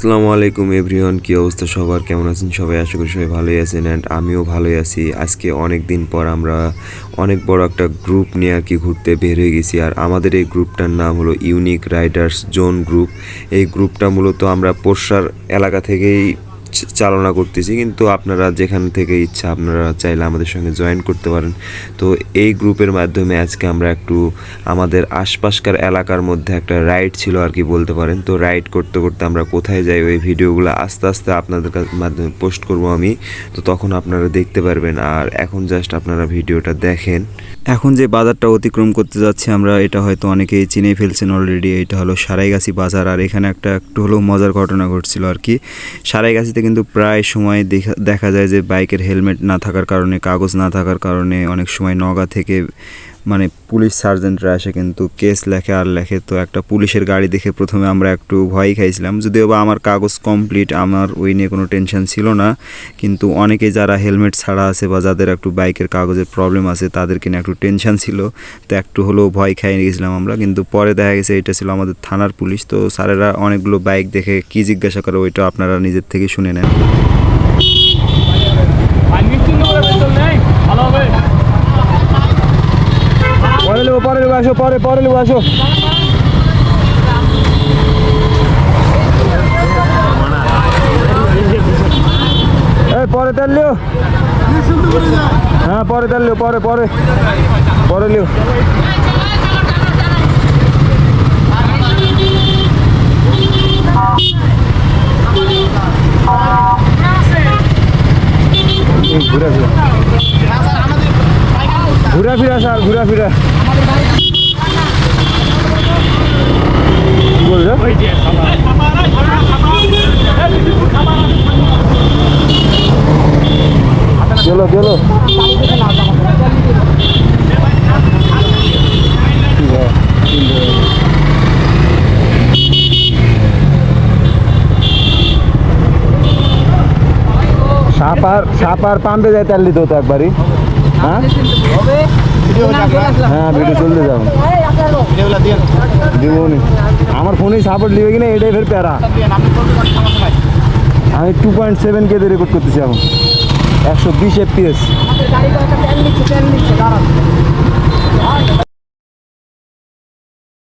আসসালামু আলাইকুম এভরিওয়ান, কী অবস্থা সবার? কেমন আছেন সবাই? আশা করি সবাই ভালোই আছেন অ্যান্ড আমিও ভালোই আছি। আজকে অনেক দিন পর আমরা অনেক বড় একটা গ্রুপ নিয়ে আর কি ঘুরতে বের হয়ে গেছি আর আমাদের এই গ্রুপটার নাম হলো ইউনিক রাইডার্স জোন গ্রুপ এই গ্রুপটা মূলত আমরা পোষার এলাকা থেকেই চালনা করতেছি, কিন্তু আপনারা যেখান থেকে ইচ্ছা আপনারা চাইলে আমাদের সঙ্গে জয়েন করতে পারেন। তো এই গ্রুপের মাধ্যমে আজকে আমরা একটু আমাদের আশপাশকার এলাকার মধ্যে একটা রাইড ছিল আর কি বলতে পারেন। তো রাইড করতে করতে আমরা কোথায় যাই, ওই ভিডিওগুলো আস্তে আস্তে আপনাদের মাধ্যমে পোস্ট করব আমি। তো তখন আপনারা দেখতে পারবেন, আর এখন জাস্ট আপনারা ভিডিওটা দেখেন। এখন যে বাজারটা অতিক্রম করতে যাচ্ছি আমরা, এটা হয়তো অনেকেই চিনে ফেলছেন অলরেডি এটা হলো সারাইগাছি বাজার। আর এখানে একটা একটু হলেও মজার ঘটনা ঘটছিল আর কি। সারাইগাছিতে কিন্তু প্রায় সময় দেখা দেখা যায় যে বাইকের হেলমেট না থাকার কারণে, কাগজ না থাকার কারণে অনেক সময় নগা থেকে মানে পুলিশ সার্জেন্টরা এসে কিন্তু কেস লেখে আর লেখে। তো একটা পুলিশের গাড়ি দেখে প্রথমে আমরা একটু ভয় খাইছিলাম। যদিও বা আমার কাগজ কমপ্লিট আমার ওই নিয়ে কোনো টেনশন ছিল না। কিন্তু অনেকে যারা হেলমেট ছাড়া আছে বা যাদের একটু বাইকের কাগজের প্রবলেম আছে, তাদেরকে নিয়ে একটু টেনশন ছিল। তো একটু হলেও ভয় খাইয়ে গেছিলাম আমরা। কিন্তু পরে দেখা গেছে এটা ছিল আমাদের থানার পুলিশ। তো স্যারেরা অনেকগুলো বাইক দেখে কি জিজ্ঞাসা করে ওইটা আপনারা নিজের থেকে শুনে নেন। আসো, পরে পরে নেব আসো। পরে তেল লিও হ্যাঁ পরে তেল পরে পরে। পরে লিও ঘুরা ফিরা। ঘুরা ফিরা স্যার ঘুরা ফিরা কি বলছো চলো সাপার সাপার পাম্পে যাই তেল দিতে হতো একবারই। হ্যাঁ? হ্যাঁ ভিডিও চলতে যাও দিব আমার ফোনে সাপোর্ট দিবে কিনা, এটাই ফের প্যারা। আমি টু পয়েন্ট সেভেন কেতে রেকর্ড করতেছি এখন। একশো বিশ এফপিএস